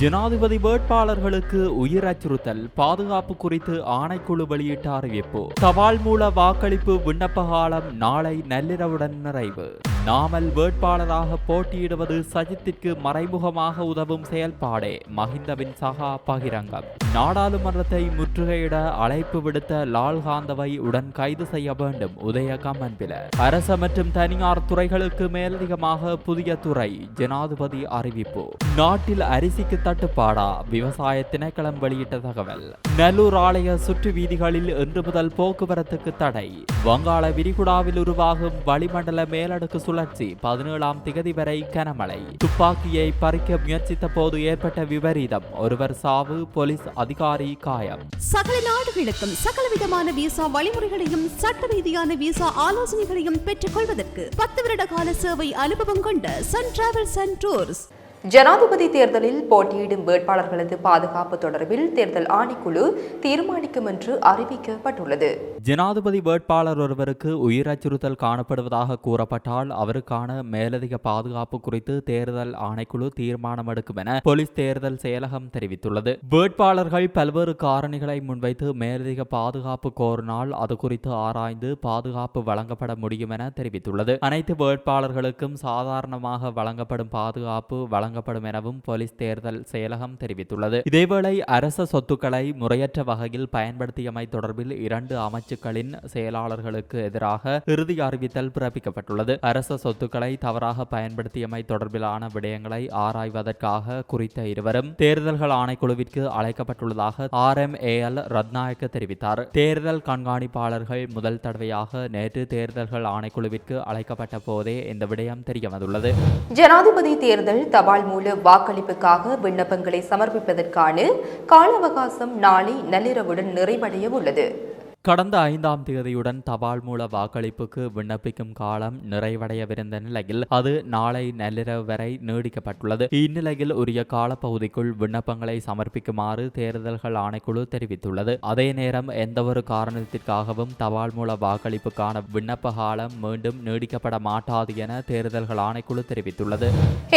ஜனாதிபதி வேட்பாளர்களுக்கு உயிர் அச்சுறுத்தல் பாதுகாப்பு குறித்து ஆணைக்குழு வெளியிட்ட அறிவிப்பு. தபால் மூல வாக்களிப்பு விண்ணப்ப காலம் நாளை நள்ளிரவுடன் நிறைவு. நாமல் வேட்பாளராக போட்டியிடுவது சஜித்திற்கு மறைமுகமாக உதவும் செயல்பாடே மஹிந்தவின் சகா பகிரங்கம். நாடாளுமன்றத்தை முற்றுகையிட அழைப்பு விடுத்த லால்காந்தவை உடன் கைது செய்ய வேண்டும் உதய கம்மன்பில அரச மற்றும் தனியார் துறைகளுக்கு மேலதிகமாக புதிய துறை ஜனாதிபதி அறிவிப்பு. நாட்டில் அரிசிக்கு தட்டுப்பாடா? விவசாய திணைக்களம் வெளியிட்ட தகவல் நல்லூர் ஆலய சுற்று வீதிகளில் இன்று முதல் போக்குவரத்துக்கு தடை. வங்காள விரிகுடாவில் உருவாகும் வளிமண்டல மேலடுக்கு சுழற்சி பதினேழாம் திகதி வரை கனமழை. துப்பாக்கியை பறிக்க முயற்சித்த போது ஏற்பட்ட விபரீதம் ஒருவர் சாவு போலீஸ் அதிகாரி காயம். சகல நாடுகளுக்கும் சகல விதமான விசா வழிமுறைகளையும் சட்ட ரீதியான விசா ஆலோசனைகளையும் பெற்றுக் கொள்வதற்கு பத்து வருட கால சேவை அனுபவம் கொண்ட சன் டிராவல்ஸ் அண்ட் டூர்ஸ் ஜனாதிபதி தேர்தலில் போட்டியிடும் வேட்பாளர்களது பாதுகாப்பு தொடர்பில் தேர்தல் ஆணைக்குழு தீர்மானிக்கும் என்று அறிவிக்கப்பட்டுள்ளது. ஜனாதிபதி வேட்பாளர் ஒருவருக்கு உயிர் அச்சுறுத்தல் காணப்படுவதாக கூறப்பட்டால் அவருக்கான மேலதிக பாதுகாப்பு குறித்து தேர்தல் ஆணைக்குழு தீர்மானம் எடுக்கும் என போலீஸ் தேர்தல் செயலகம் தெரிவித்துள்ளது. வேட்பாளர்கள் பல்வேறு காரணிகளை முன்வைத்து மேலதிக பாதுகாப்பு கோரினால் அது குறித்து ஆராய்ந்து பாதுகாப்பு வழங்கப்பட முடியும் என தெரிவித்துள்ளது. அனைத்து வேட்பாளர்களுக்கும் சாதாரணமாக வழங்கப்படும் பாதுகாப்பு வழங்கப்படும் எனவும் போலீஸ் தேர்தல் செயலகம் தெரிவித்துள்ளது. இதேவேளை அரச சொத்துக்களை முறையற்ற வகையில் பயன்படுத்தியமை தொடர்பில் இரண்டு அமைச்சுக்களின் செயலாளர்களுக்கு எதிராக இறுதி அறிவித்தல் பிறப்பிக்கப்பட்டுள்ளது. அரச சொத்துக்களை தவறாக பயன்படுத்தியமை தொடர்பிலான விடயங்களை ஆராய்வதற்காக குறித்த இருவரும் தேர்தல்கள் ஆணைக்குழுவிற்கு அழைக்கப்பட்டுள்ளதாக R M A L Ratnayake தெரிவித்தார். தேர்தல் கண்காணிப்பாளர்கள் முதல் தடவையாக நேற்று தேர்தல்கள் ஆணைக்குழுவிற்கு அழைக்கப்பட்ட போதே இந்த விடயம் தெரியவந்துள்ளது. ஜனாதிபதி தேர்தல் தபால் மூல வாக்களிப்புக்காக விண்ணப்பங்களை சமர்ப்பிப்பதற்கான கால அவகாசம் நாளை நள்ளிரவுடன் நிறைவடைய உள்ளது. கடந்த ஐந்தாம் தேதியுடன் தபால் மூல வாக்களிப்புக்கு விண்ணப்பிக்கும் காலம் நிறைவடையவிருந்த நிலையில் அது நாளை நள்ளிரவு வரை நீடிக்கப்பட்டுள்ளது. இந்நிலையில் உரிய காலப்பகுதிக்குள் விண்ணப்பங்களை சமர்ப்பிக்குமாறு தேர்தல்கள் ஆணைக்குழு தெரிவித்துள்ளது. அதே நேரம் எந்தவொரு காரணத்திற்காகவும் தபால் மூல வாக்களிப்புக்கான விண்ணப்ப காலம் மீண்டும் நீடிக்கப்பட மாட்டாது என தேர்தல்கள் ஆணைக்குழு தெரிவித்துள்ளது.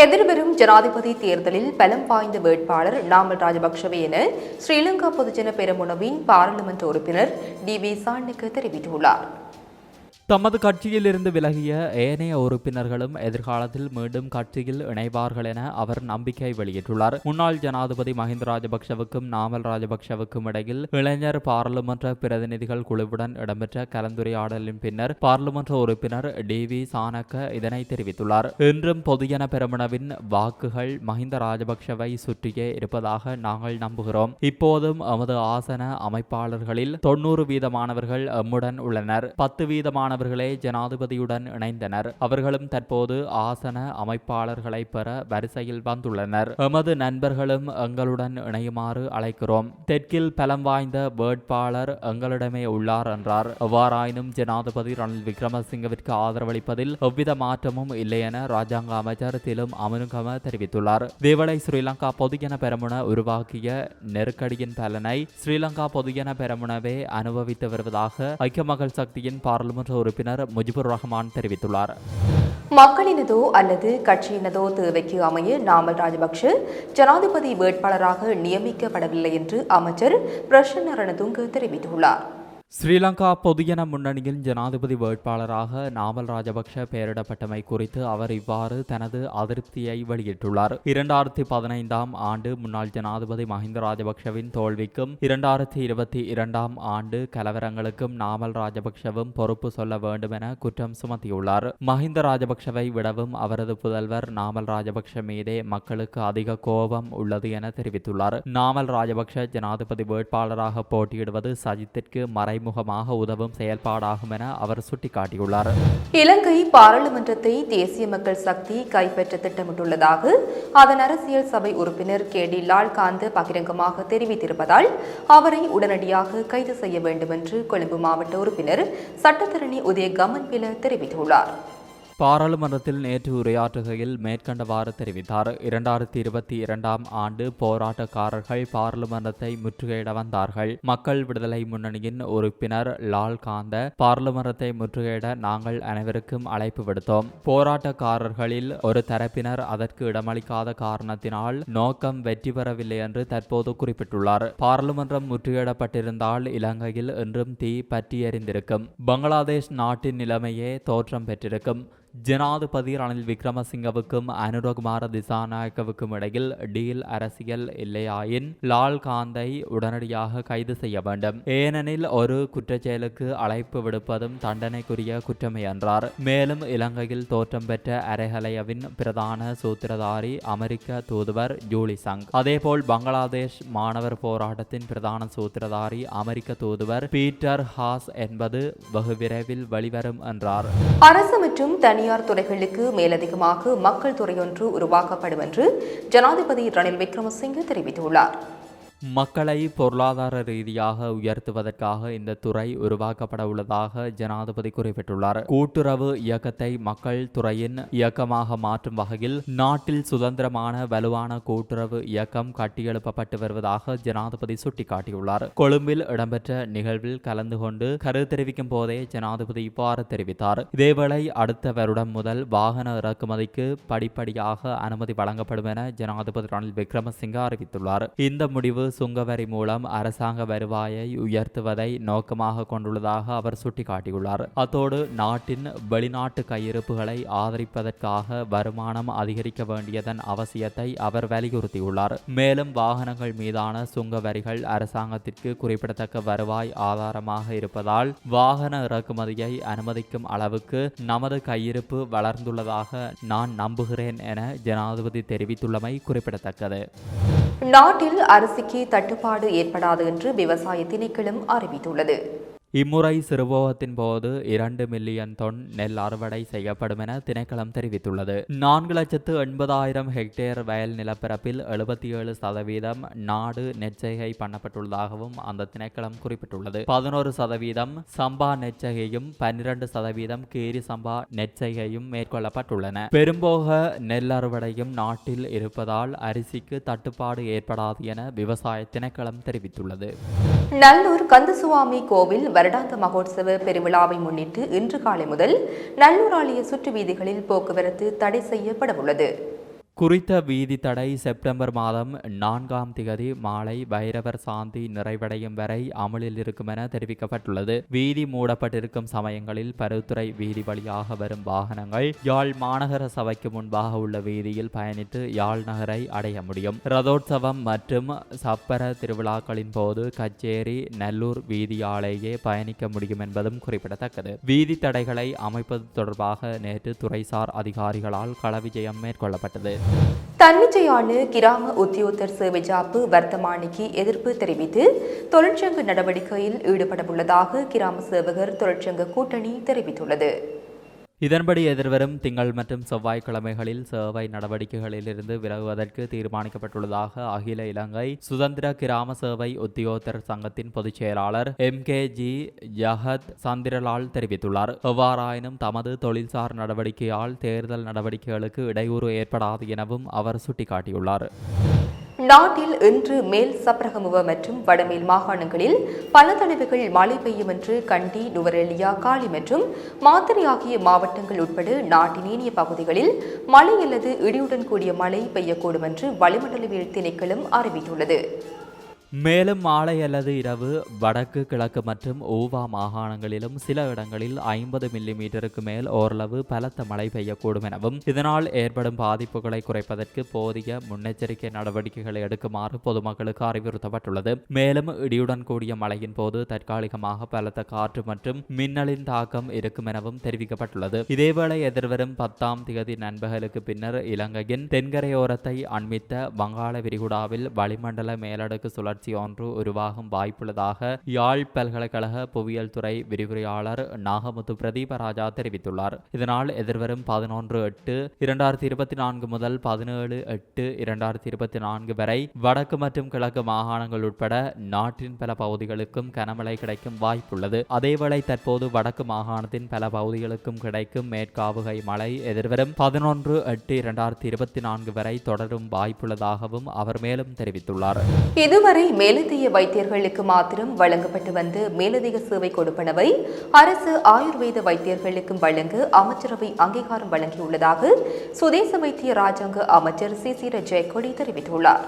எதிர்வரும் ஜனாதிபதி தேர்தலில் பலம் வாய்ந்த வேட்பாளர் நாமல் ராஜபக்ஷவே என ஸ்ரீலங்கா பொதுஜன பெருமுனவின் பாராளுமன்ற உறுப்பினர் டி. வி சாண்டுக்கு தெரிவித்துள்ளார். தமது கட்சியில் இருந்து விலகிய ஏனைய உறுப்பினர்களும் எதிர்காலத்தில் மீண்டும் கட்சியில் இணைவார்கள் என அவர் நம்பிக்கை வெளியிட்டுள்ளார். முன்னாள் ஜனாதிபதி மஹிந்த ராஜபக்ஷவுக்கும் நாமல் ராஜபக்ஷவுக்கும் இடையில் இளைஞர் பாராளுமன்ற பிரதிநிதிகள் குழுவுடன் இடம்பெற்ற கலந்துரையாடலின் பின்னர் பாராளுமன்ற உறுப்பினர் டி வி சானக்க இதனை தெரிவித்துள்ளார். இன்றும் பொதுஜன பெருமனவின் வாக்குகள் மஹிந்த ராஜபக்ஷவை சுற்றியே இருப்பதாக நாங்கள் நம்புகிறோம். இப்போதும் எமது ஆசன அமைப்பாளர்களில் தொண்ணூறு வீதமானவர்கள் எம்முடன் உள்ளனர். பத்து வீதமான மாணவர்களே ஜனாதிபதியுடன் இணைந்தனர். அவர்களும் தற்போது ஆசன அமைப்பாளர்களை பெற வரிசையில் வந்துள்ளனர். எமது நண்பர்களும் எங்களுடன் இணையுமாறு அழைக்கிறோம். தெற்கில் பலம் வாய்ந்த வேட்பாளர் எங்களிடமே உள்ளார் என்றார். எவ்வாறாயினும் ஜனாதிபதி ரணில் விக்ரமசிங்கவிற்கு ஆதரவளிப்பதில் எவ்வித மாற்றமும் இல்லை என ராஜாங்க அமைச்சர் திலும் அமனுகம தெரிவித்துள்ளார். இதேவேளை ஸ்ரீலங்கா பொதுஜன பெரமுன உருவாக்கிய நெருக்கடியின் பலனை ஸ்ரீலங்கா பொதுஜன பெரமுனவே அனுபவித்து வருவதாக ஐக்கிய மக்கள் சக்தியின் பாராளுமன்ற உறுப்பினர் முஜிபுர் ரஹ்மான் தெரிவித்துள்ளார். மக்களினதோ அல்லது கட்சியினதோ தேவைக்கு அமைய நாமல் ராஜபக்ஷ ஜனாதிபதி வேட்பாளராக நியமிக்கப்படவில்லை என்று அமைச்சர் பிரசன்ன ரணதுங்க தெரிவித்துள்ளார். ஸ்ரீலங்கா பொதுஜன முன்னணியின் ஜனாதிபதி வேட்பாளராக நாமல் ராஜபக்ஷ பெயரிடப்பட்டமை குறித்து அவர் இவ்வாறு தனது அதிருப்தியை வெளியிட்டுள்ளார். இரண்டாயிரத்தி பதினைந்தாம் ஆண்டு முன்னாள் ஜனாதிபதி மஹிந்த ராஜபக்ஷவின் தோல்விக்கும் இரண்டாயிரத்தி இருபத்தி இரண்டாம் ஆண்டு கலவரங்களுக்கும் நாமல் ராஜபக்ஷவும் பொறுப்பு சொல்ல வேண்டும் என குற்றம் சுமத்தியுள்ளார். மஹிந்த ராஜபக்ஷவை விடவும் அவரது புதல்வர் நாமல் ராஜபக்ஷ மீதே மக்களுக்கு அதிக கோபம் உள்ளது என தெரிவித்துள்ளார். நாமல் ராஜபக்ஷ ஜனாதிபதி வேட்பாளராக போட்டியிடுவது சஜித்திற்கு மறை மறைமுகமாக உதவும் செயல்பாடாகும் என அவர் சுட்டிக்காட்டியுள்ளார். இலங்கை பாராளுமன்றத்தை தேசிய மக்கள் சக்தி கைப்பற்ற திட்டமிட்டுள்ளதாக அதன் அரசியல் சபை உறுப்பினர் கே டி லால்காந்த் பகிரங்கமாக தெரிவித்திருப்பதால் அவரை உடனடியாக கைது செய்ய வேண்டும் என்று கொழும்பு மாவட்ட உறுப்பினர் சட்டத்தரணி உதய கமன்பில தெரிவித்துள்ளார். பாராளுமன்றத்தில் நேற்று உரையாற்றுகையில் மேற்கண்டவாறு தெரிவித்தார். இரண்டாயிரத்தி இருபத்தி இரண்டாம் ஆண்டு போராட்டக்காரர்கள் பாராளுமன்றத்தை முற்றுகையிட வந்தார்கள். மக்கள் விடுதலை முன்னணியின் உறுப்பினர் லால் காந்த பாராளுமன்றத்தை முற்றுகையிட நாங்கள் அனைவருக்கும் அழைப்பு விடுத்தோம். போராட்டக்காரர்களில் ஒரு தரப்பினர் அதற்கு இடமளிக்காத காரணத்தினால் நோக்கம் வெற்றி பெறவில்லை என்று தற்போது குறிப்பிட்டுள்ளார். பாராளுமன்றம் முற்றுகையிடப்பட்டிருந்தால் இலங்கையில் இன்றும் தீ பற்றி எறிந்திருக்கும் பங்களாதேஷ் நாட்டின் நிலைமையே தோற்றம் பெற்றிருக்கும். ஜனாதிபதி ரணில் விக்ரமசிங்கவுக்கும் அனுரகுமார திசாநாயக்கவுக்கும் இடையில் டீல் அரசியல் இல்லையாயின் லால் காந்தை உடனடியாக கைது செய்ய வேண்டும். ஏனெனில் ஒரு குற்றச்செயலுக்கு அழைப்பு விடுப்பதும் தண்டனைக்குரிய குற்றமே என்றார். மேலும் இலங்கையில் தோற்றம் பெற்ற அரேகலையவின் பிரதான சூத்திரதாரி அமெரிக்க தூதுவர் ஜூலி சங். அதேபோல் பங்களாதேஷ் மாணவர் போராட்டத்தின் பிரதான சூத்திரதாரி அமெரிக்க தூதுவர் பீட்டர் ஹாஸ் என்பது வெகு விரைவில் வெளிவரும் என்றார். அரசு மற்றும் தனியார் துறைகளுக்கு மேலதிகமாக மக்கள் துறையொன்று உருவாக்கப்படும் என்று ஜனாதிபதி ரணில் விக்ரமசிங்கே தெரிவித்துள்ளார். மக்களை பொருளாதார ரீதியாக உயர்த்துவதற்காக இந்த துறை உருவாக்கப்பட உள்ளதாக ஜனாதிபதி குறிப்பிட்டுள்ளார். கூட்டுறவு இயக்கத்தை மக்கள் துறையின் இயக்கமாக மாற்றும் வகையில் நாட்டில் சுதந்திரமான வலுவான கூட்டுறவு இயக்கம் கட்டியெழுப்பப்பட்டு வருவதாக ஜனாதிபதி சுட்டிக்காட்டியுள்ளார். கொழும்பில் இடம்பெற்ற நிகழ்வில் கலந்து கொண்டு கருத்து தெரிவிக்கும் போதே ஜனாதிபதி இவ்வாறு தெரிவித்தார். இதேவேளை அடுத்த வருடம் முதல் வாகன இறக்குமதிக்கு படிப்படியாக அனுமதி வழங்கப்படும் என ஜனாதிபதி ரணில் விக்ரமசிங்க அறிவித்துள்ளார். இந்த முடிவு சுங்கவரி மூலம் அரசாங்க வருவாயை உயர்த்துவதை நோக்கமாக கொண்டுள்ளதாக அவர் சுட்டிக்காட்டியுள்ளார். அத்தோடு நாட்டின் வெளிநாட்டு கையிருப்புகளை ஆதரிப்பதற்காக வருமானம் அதிகரிக்க வேண்டியதன் அவசியத்தை அவர் வலியுறுத்தியுள்ளார். மேலும் வாகனங்கள் மீதான சுங்க வரிகள் அரசாங்கத்திற்கு குறிப்பிடத்தக்க வருவாய் ஆதாரமாக இருப்பதால் வாகன இறக்குமதியை அனுமதிக்கும் அளவுக்கு நமது கையிருப்பு வளர்ந்துள்ளதாக நான் நம்புகிறேன் என ஜனாதிபதி தெரிவித்துள்ளமை குறிப்பிடத்தக்கது. நாட்டில் அரிசிக்கு தட்டுப்பாடு ஏற்படாது என்று விவசாய திணைக்களம் அறிவித்துள்ளது. இம்முறை சிறுபோகத்தின் போது இரண்டு மில்லியன் தொன் நெல் அறுவடை செய்யப்படும் என திணைக்களம் தெரிவித்துள்ளது. நான்கு லட்சத்து எண்பதாயிரம் ஹெக்டேர் வயல் நிலப்பரப்பில் எழுபத்தி ஏழு சதவீதம் நாடு நெற்செய்கை பண்ணப்பட்டுள்ளதாகவும் அந்த திணைக்களம் குறிப்பிட்டுள்ளது. பதினோரு சதவீதம் சம்பா நெற்செய்கையும் பன்னிரண்டு சதவீதம் கேரி சம்பா நெச்சகையும் மேற்கொள்ளப்பட்டுள்ளன. பெரும்போக நெல் அறுவடையும் நாட்டில் இருப்பதால் அரிசிக்கு தட்டுப்பாடு ஏற்படாது என விவசாய திணைக்களம் தெரிவித்துள்ளது. நல்லூர் கந்தசுவாமி கோவில் வருடாந்த மகோத்சவ பெருவிழாவை முன்னிட்டு இன்று காலை முதல் நல்லூர் சுற்று வீதிகளில் போக்குவரத்து தடை செய்யப்பட உள்ளது குறித்த வீதி தடை செப்டம்பர் மாதம் நான்காம் திகதி மாலை பைரவர் சாந்தி நிறைவடையும் வரை அமலில் இருக்கும் என தெரிவிக்கப்பட்டுள்ளது. வீதி மூடப்பட்டிருக்கும் சமயங்களில் பருத்துறை வீதி வழியாக வரும் வாகனங்கள் யாழ் மாநகர சபைக்கு முன்பாக உள்ள வீதியில் பயணித்து யாழ் நகரை அடைய முடியும். ரதோற்சவம் மற்றும் சப்பர திருவிழாக்களின் போது கச்சேரி நல்லூர் வீதியாலேயே பயணிக்க முடியும் என்பதும் குறிப்பிடத்தக்கது. வீதி தடைகளை அமைப்பது தொடர்பாக நேற்று துறைசார் அதிகாரிகளால் களவிஜயம் மேற்கொள்ளப்பட்டது. தன்னிச்சையான கிராம உத்தியோகத்தர் சேவை ஜாப்பு வர்த்தமானிக்கு எதிர்ப்பு தெரிவித்து தொழிற்சங்க நடவடிக்கையில் ஈடுபடவுள்ளதாக கிராம சேவகர் தொழிற்சங்க கூட்டணி தெரிவித்துள்ளது. இதன்படி எதிர்வரும் திங்கள் மற்றும் செவ்வாய்க்கிழமைகளில் சேவை நடவடிக்கைகளிலிருந்து விலகுவதற்கு தீர்மானிக்கப்பட்டுள்ளதாக அகில இலங்கை சுதந்திர கிராம சேவை உத்தியோகத்தர் சங்கத்தின் பொதுச் செயலாளர் M K G Jagath Chandralal தெரிவித்துள்ளார். எவ்வாறாயினும் தமது தொழில்சார் நடவடிக்கையால் தேர்தல் நடவடிக்கைகளுக்கு இடையூறு ஏற்படாது எனவும் அவர் சுட்டிக்காட்டியுள்ளார். நாட்டில் இன்று மேல் சப்ரகமுவ மற்றும் வடமேல் மாகாணங்களில் பல தலைவுகள் மழை பெய்யும் என்று கண்டி நுவரெலியா காலி மற்றும் மாத்திரை ஆகிய மாவட்டங்கள் உட்பட நாட்டின் ஏனைய பகுதிகளில் மழை அல்லது இடியுடன் கூடிய மழை பெய்யக்கூடும் என்று வளிமண்டலவியல் திணைக்களம் அறிவித்துள்ளது. மேலும் மாலை அல்லது இரவு வடக்கு கிழக்கு மற்றும் ஊவா மாகாணங்களிலும் சில இடங்களில் ஐம்பது மில்லி மீட்டருக்கு மேல் ஓரளவு பலத்த மழை பெய்யக்கூடும் எனவும் இதனால் ஏற்படும் பாதிப்புகளை குறைப்பதற்கு போதிய முன்னெச்சரிக்கை நடவடிக்கைகளை எடுக்குமாறு பொதுமக்களுக்கு அறிவுறுத்தப்பட்டுள்ளது. மேலும் இடியுடன் கூடிய மழையின் போது தற்காலிகமாக பலத்த காற்று மற்றும் மின்னலின் தாக்கம் இருக்கும் எனவும் தெரிவிக்கப்பட்டுள்ளது. இதேவேளை எதிர்வரும் பத்தாம் திகதி நண்பகலுக்கு பின்னர் இலங்கையின் தென்கரையோரத்தை அண்மித்த வங்காள விரிகுடாவில் வளிமண்டல மேலடுக்கு சுழற்சி சுழற்சி ஒன்று உருவாகும் வாய்ப்புள்ளதாக யாழ் பல்கலைக்கழக புவியியல் துறை விரிவுரையாளர் நாகமுத்து பிரதீபராஜா தெரிவித்துள்ளார். இதனால் எதிர்வரும் பதினொன்று எட்டு இரண்டாயிரத்தி இருபத்தி நான்கு முதல் பதினேழு எட்டு இரண்டாயிரத்தி இருபத்தி நான்கு வரை வடக்கு மற்றும் கிழக்கு மாகாணங்கள் உட்பட நாட்டின் பல பகுதிகளுக்கும் கனமழை கிடைக்கும் வாய்ப்புள்ளது. அதேவேளை தற்போது வடக்கு மாகாணத்தின் பல பகுதிகளுக்கும் கிடைக்கும் மேற்காவுகை மழை எதிர்வரும் பதினொன்று எட்டு இரண்டாயிரத்தி இருபத்தி நான்கு வரை தொடரும் வாய்ப்புள்ளதாகவும் அவர் மேலும் தெரிவித்துள்ளார். இதுவரை மேலதிக வைத்தியர்களுக்கு மாத்திரம் வழங்கப்பட்டு வந்த மேலதிக சேவை கொடுப்பனவை. அரசு ஆயுர்வேத வைத்தியர்களுக்கும் வழங்க அமைச்சரவை அங்கீகாரம் வழங்கியுள்ளதாக சுதேச வைத்திய ராஜாங்க அமைச்சர் சிசிர ஜெயக்கொடி தெரிவித்துள்ளார்.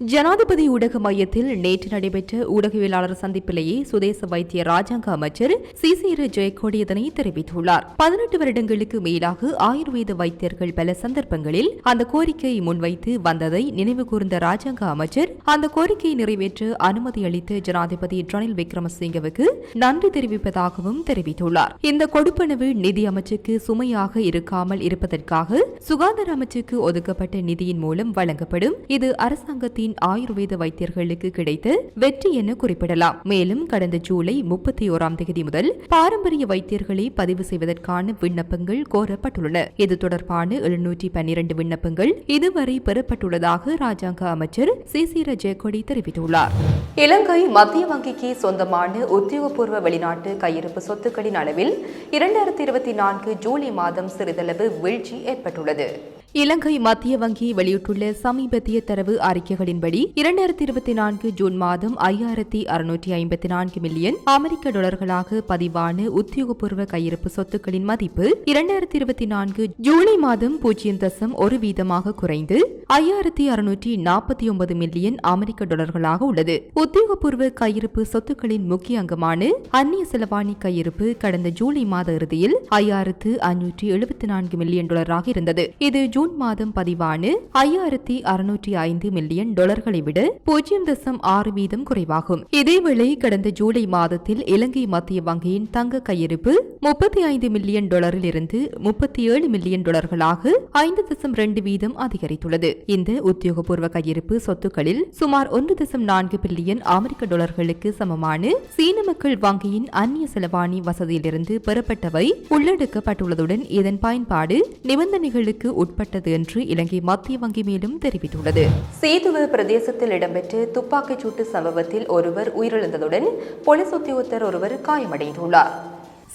ஜனாதிபதி ஊடக மையத்தில் நேற்று நடைபெற்ற ஊடகவியலாளர் சந்திப்பிலேயே சுதேச வைத்திய ராஜாங்க அமைச்சர் சிசிர ஜெயக்கோடி இதனை தெரிவித்துள்ளார். பதினெட்டு வருடங்களுக்கு மேலாக ஆயுர்வேத வைத்தியர்கள் பல சந்தர்ப்பங்களில் அந்த கோரிக்கையை முன்வைத்து வந்ததை நினைவு கூர்ந்த ராஜாங்க அமைச்சர் அந்த கோரிக்கையை நிறைவேற்ற அனுமதி அளித்த ஜனாதிபதி ரணில் விக்ரமசிங்கவுக்கு நன்றி தெரிவிப்பதாகவும் தெரிவித்துள்ளார். இந்த கொடுப்பனவு நிதி அமைச்சுக்கு சுமையாக இருக்காமல் இருப்பதற்காக சுகாதார அமைச்சுக்கு ஒதுக்கப்பட்ட நிதியின் மூலம் வழங்கப்படும். இது அரசாங்கத்தின் ஆயுர்வேத வைத்தியர்களுக்கு கிடைத்த வெற்றி என குறிப்பிடலாம். மேலும் கடந்த ஜூலை முப்பத்தி ஓராம் தேதி முதல் பாரம்பரிய வைத்தியர்களை பதிவு செய்வதற்கான விண்ணப்பங்கள் கோரப்பட்டுள்ளன. இது தொடர்பான எழுநூற்றி பன்னிரண்டு விண்ணப்பங்கள் இதுவரை பெறப்பட்டுள்ளதாக ராஜாங்க அமைச்சர் சிசிர ஜெயக்கொடி தெரிவித்துள்ளார். இலங்கை மத்திய வங்கிக்கு சொந்தமான உத்தியோகபூர்வ வெளிநாட்டு கையிருப்பு சொத்துக்களின் அளவில் இரண்டாயிரத்தி இருபத்தி நான்கு ஜூலை மாதம் சிறிதளவு வீழ்ச்சி ஏற்பட்டுள்ளது. இலங்கை மத்திய வங்கி வெளியிட்டுள்ள சமீபத்திய தரவு அறிக்கைகளின்படி இரண்டாயிரத்தி இருபத்தி நான்கு ஜூன் மாதம் ஐயாயிரத்தி அறுநூற்றி ஐம்பத்தி நான்கு மில்லியன் அமெரிக்க டாலர்களாக பதிவான உத்தியோகபூர்வ கையிருப்பு சொத்துக்களின் மதிப்பு இரண்டாயிரத்தி இருபத்தி நான்கு ஜூலை மாதம் பூஜ்ஜியம் தசம் ஒரு வீதமாக குறைந்து ஐயாயிரத்தி அறுநூற்றி நாற்பத்தி ஒன்பது மில்லியன் அமெரிக்க டாலர்களாக உள்ளது. உத்தியோகபூர்வ கையிருப்பு சொத்துக்களின் முக்கிய அங்கமான அந்நிய செலவாணி கையிருப்பு கடந்த ஜூலை மாத இறுதியில் ஐயாயிரத்து அஞ்சூற்றி எழுபத்தி நான்கு மில்லியன் டாலராக இருந்தது. இது ஜூன் மாதம் பதிவான ஐயாயிரத்தி அறுநூற்றி ஐந்து மில்லியன் டாலர்களை விட பூஜ்ஜியம் தசம் ஆறு வீதம் குறைவாகும். இதேவேளை கடந்த ஜூலை மாதத்தில் இலங்கை மத்திய வங்கியின் தங்க கையிருப்பு முப்பத்தி ஐந்து மில்லியன் டாலரில் இருந்து முப்பத்தி ஏழு மில்லியன் டாலர்களாக ஐந்து தசம் ரெண்டு வீதம் அதிகரித்துள்ளது. இந்த உத்தியோகபூர்வ கையிருப்பு சொத்துக்களில் சுமார் ஒன்று தசம் நான்கு பில்லியன் அமெரிக்க டாலர்களுக்கு சமமான சீன மக்கள் வங்கியின் அந்நிய செலவாணி வசதியிலிருந்து பெறப்பட்டவை உள்ளடக்கப்பட்டுள்ளதுடன் இதன் பயன்பாடு நிபந்தனைகளுக்கு செய்யப்பட்டது என்று இலங்கை மத்திய வங்கி மேலும் தெரிவித்துள்ளது. சேதுவு பிரதேசத்தில் இடம்பெற்ற துப்பாக்கிச்சூட்டு சம்பவத்தில் ஒருவர் உயிரிழந்ததுடன் போலீஸ் உத்தியோகத்தர் ஒருவர் காயமடைந்துள்ளார்.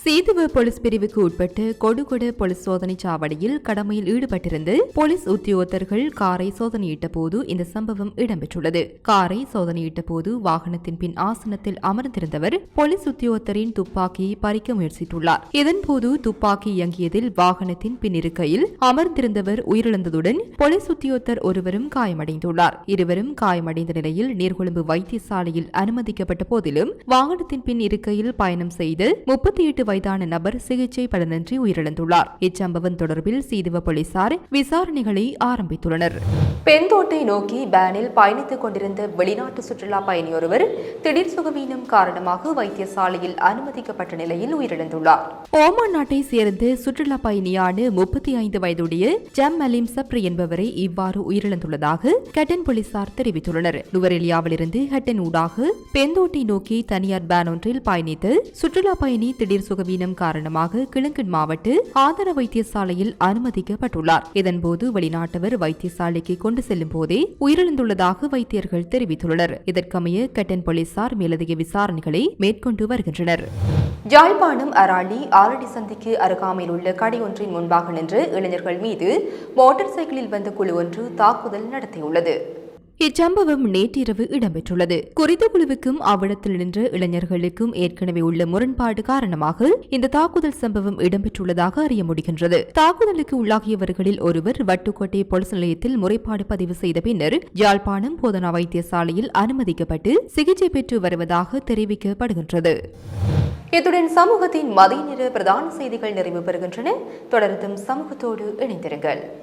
சேதுவ போலீஸ் பிரிவுக்கு உட்பட்டு கொடுகொட போலீஸ் சோதனை சாவடியில் கடமையில் ஈடுபட்டிருந்த போலீஸ் உத்தியோகத்தர்கள் காரை சோதனையிட்ட போது இந்த சம்பவம் இடம்பெற்றுள்ளது. காரை சோதனையிட்ட போது வாகனத்தின் பின் ஆசனத்தில் அமர்ந்திருந்தவர் போலீஸ் உத்தியோகத்தரின் துப்பாக்கியை பறிக்க முயற்சித்துள்ளார். இதன்போது துப்பாக்கி இயங்கியதில் வாகனத்தின் பின் இருக்கையில் அமர்ந்திருந்தவர் உயிரிழந்ததுடன் போலீஸ் உத்தியோகத்தர் ஒருவரும் காயமடைந்துள்ளார். இருவரும் காயமடைந்த நிலையில் நீர்கொழும்பு வைத்தியசாலையில் அனுமதிக்கப்பட்ட போதிலும் வாகனத்தின் பின் இருக்கையில் பயணம் செய்து முப்பத்தி எட்டு வயதான நபர் சிகிச்சை பலனின்றி உயிரிழந்துள்ளார். இச்சம்பவம் தொடர்பில் சீதுவ போலீசார் விசாரணைகளை ஆரம்பித்துள்ளனர். பெண்தோட்டை நோக்கி பேனில் பயணித்துக் கொண்டிருந்த வெளிநாட்டு சுற்றுலா பயணியொருவர் திடீர் சுகவீனம் காரணமாக வைத்தியசாலையில் அனுமதிக்கப்பட்ட நிலையில் உயிரிழந்துள்ளார். ஓமான் நாட்டை சேர்ந்த சுற்றுலா பயணியான முப்பத்தி ஐந்து வயதுடைய ஜம் அலீம் சப்ரி என்பவரை இவ்வாறு உயிரிழந்துள்ளதாக கட்டன் போலீசார் தெரிவித்துள்ளனர். நுவரெலியாவிலிருந்து ஹட்டன் ஊடாக பெந்தோட்டை நோக்கி தனியார் பேன் ஒன்றில் பயணித்து சுற்றுலா பயணி திடீர் சுகவீனம் காரணமாக கிழங்கன் மாவட்ட ஆதர வைத்தியசாலையில் அனுமதிக்கப்பட்டுள்ளார். இதன்போது வெளிநாட்டவர் வைத்தியசாலைக்கு கொண்டு செல்லும் போதே உயிரிழந்துள்ளதாக வைத்தியர்கள் தெரிவித்துள்ளனர். இதற்கமைய கட்டன் போலீசார் மேலதிக விசாரணைகளை மேற்கொண்டு வருகின்றனர். யாழ்ப்பாணம் அராளி ஆரடி சந்திக்கு அருகாமையில் உள்ள கடை ஒன்றின் முன்பாக நின்று இளைஞர்கள் மீது மோட்டார் சைக்கிளில் வந்த குழு ஒன்று தாக்குதல் நடத்தியுள்ளது. இச்சம்பவம் நேற்றிரவு இடம்பெற்றுள்ளது. குறித்த குழுவுக்கும் அவ்விடத்தில் நின்ற இளைஞர்களுக்கும் ஏற்கனவே உள்ள முரண்பாடு காரணமாக இந்த தாக்குதல் சம்பவம் இடம்பெற்றுள்ளதாக அறிய முடிகின்றது. தாக்குதலுக்கு உள்ளாகியவர்களில் ஒருவர் வட்டுக்கோட்டை போலீஸ் நிலையத்தில் முறைப்பாடு பதிவு செய்த பின்னர் யாழ்ப்பாணம் போதனா வைத்தியசாலையில் அனுமதிக்கப்பட்டு சிகிச்சை பெற்று வருவதாக தெரிவிக்கப்படுகின்றது. இத்துடன் சமூகத்தின் மதிய நேர பிரதான செய்திகள் நிறைவு பெறுகின்றன. தொடர்ந்தும் சமூகத்தோடு இணைந்திருங்கள்.